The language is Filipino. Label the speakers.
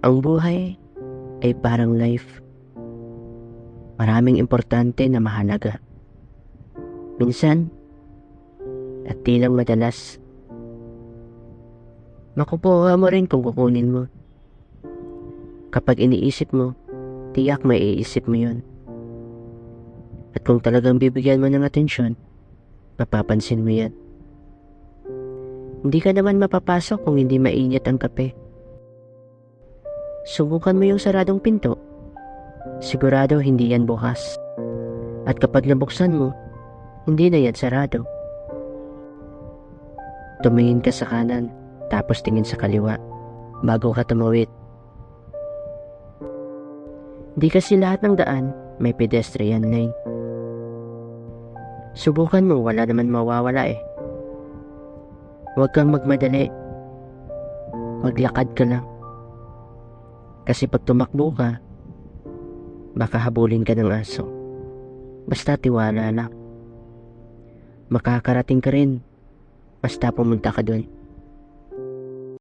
Speaker 1: Ang buhay ay parang life. Maraming importante na mahalaga. Minsan, at di lang madalas, makukuha mo rin kung kukunin mo. Kapag iniisip mo, tiyak may iisip mo yun. At kung talagang bibigyan mo ng atensyon, mapapansin mo yan. Hindi ka naman mapapasok kung hindi mainit ang kape. Subukan mo yung saradong pinto. Sigurado hindi yan bukas. At kapag nabuksan mo, hindi na yan sarado. Tumingin ka sa kanan, tapos tingin sa kaliwa, bago ka tumawid. Di kasi lahat ng daan may pedestrian lane. Subukan mo, wala naman mawawala eh. Huwag kang magmadali. Maglakad ka lang. Kasi pag tumakbo ka, baka habulin ka ng aso. Basta tiwala lang. Makakarating ka rin. Basta pumunta ka doon.